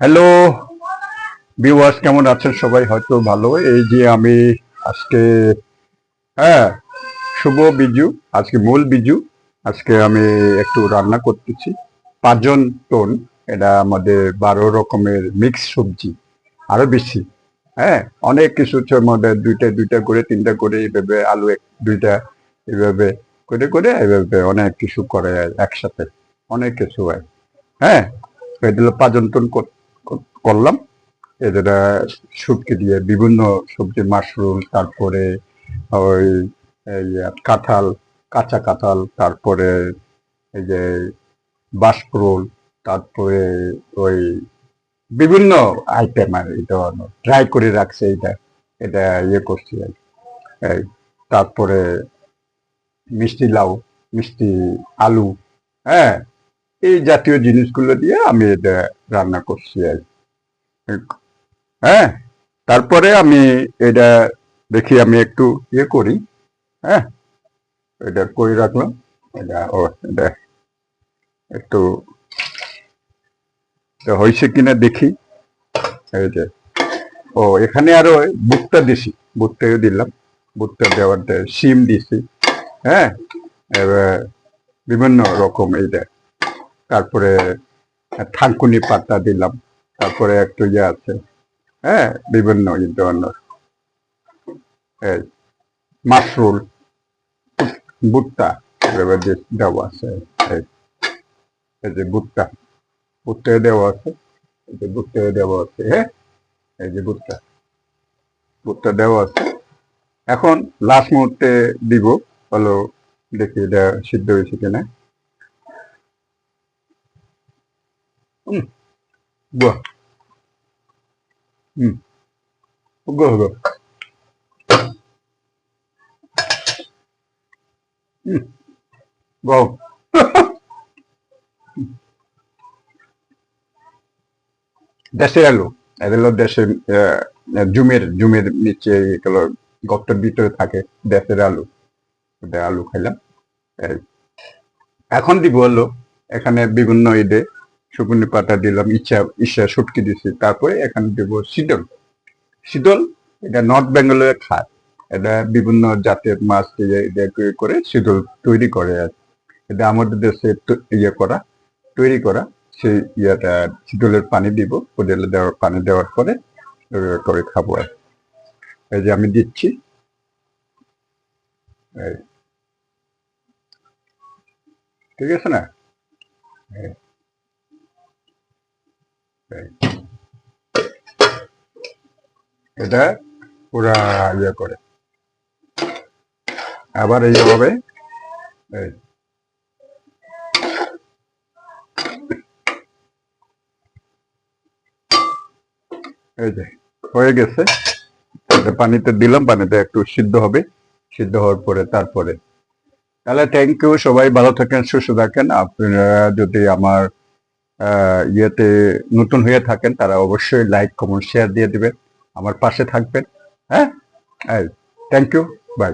Hello viewers কেমন আছেন সবাই? হয়তো ভালো। এই যে আমি আজকে হ্যাঁ শুভ বিজু, আজকে মূল বিজু। আজকে আমি একটু রান্না করতেছি। পাঁচজন টন এটা আমাদের বারো রকমের মিক্স সবজি, আরও বেশি। হ্যাঁ অনেক কিছু মধ্যে দুইটা দুইটা করে, তিনটা করে এইভাবে আলু এক, দুইটা এইভাবে করে করে এইভাবে অনেক কিছু করে একসাথে। অনেক কিছু হয়। হ্যাঁ এটা পাঁচজন টন কর- কর- করলাম এটা শুটকি দিয়ে বিভিন্ন সবজি, মাশরুম, তারপরে ওই কাঁঠাল, কাঁচা কাঁঠাল, তারপরে এই যে বাঁশফুল, তারপরে ওই বিভিন্ন আইটেম আর এটা ট্রাই করে রাখছে এটা এটা ইয়ে করছি আর। এই, তারপরে মিষ্টি লাউ, মিষ্টি আলু হ্যাঁ এই জাতীয় জিনিসগুলো দিয়ে আমি এটা রান্না করছি আর হ্যাঁ তারপরে আমি এটা দেখি, আমি একটু ইয়ে করি। হ্যাঁ এটা করে রাখলাম। এটা, ও, এটা একটু হয়েছে কিনা দেখি। এই যে, ও, এখানে আরও বুটটা দিছি বুটটাও দিলাম। বুটটা দেওয়ার সিম দিছি। হ্যাঁ এবার বিভিন্ন রকম এইটা তারপরে থানকুনি পাতা দিলাম। তারপরে একটু ইয়ে আছে। হ্যাঁ বিভিন্ন ধরনের। এই মাশরুল ভুট্টা দেওয়া আছে। এই এই যে ভুট্টা ভুট্টা দেওয়া আছে। এই যে ভুট্টা দেওয়া আছে। হ্যাঁ এই যে ভুট্টা ভুট্টা দেওয়া আছে। এখন লাস্ট মুহূর্তে দিব। হলো দেখি এটা সিদ্ধ হয়েছে কিনা। হুম বাহ হুম হুগো হুগো হুম বাহ দেশের আলু। এটা হলো দেশের জুমের জুমের নিচে এগুলো গর্তের ভিতরে থাকে, দেশের আলু। আলু খাইলাম। এখন দিব হলো, এখানে বিভিন্ন ঈদে শুকুনি পাতা দিলাম, ইচ্ছা ইচ্ছা শুটকি দিছি, তারপরে এখানে দেব শীতল শীতল এটা নর্থ বেঙ্গলের খায়। এটা বিভিন্ন জাতের মাছ করে- শীতল তৈরি করে আর এটা আমাদের দেশে ইয়ে করা, তৈরি করা, সেই ইয়েটা শীতলের পানি দিব হোটেলে দেওয়ার, পানি দেওয়ার পরে করে খাব আর এই যে আমি দিচ্ছি। ঠিক আছে না? এই। এটা পুরা ইয়ে করে। আবার এই হবে, এই। এই যে, হয়ে গেছে। এটা পানিতে দিলাম, পানিতে একটু সিদ্ধ হবে। সিদ্ধ হওয়ার পরে তারপরে। তাহলে থ্যাংক ইউ সবাই, ভালো থাকেন, সুস্থ থাকেন। আপনারা যদি আমার ইয়েতে নতুন হয়ে থাকেন, তারা অবশ্যই লাইক কমেন্ট শেয়ার দিয়ে দিবেন। আমার পাশে থাকবেন। হ্যাঁ? Thank you by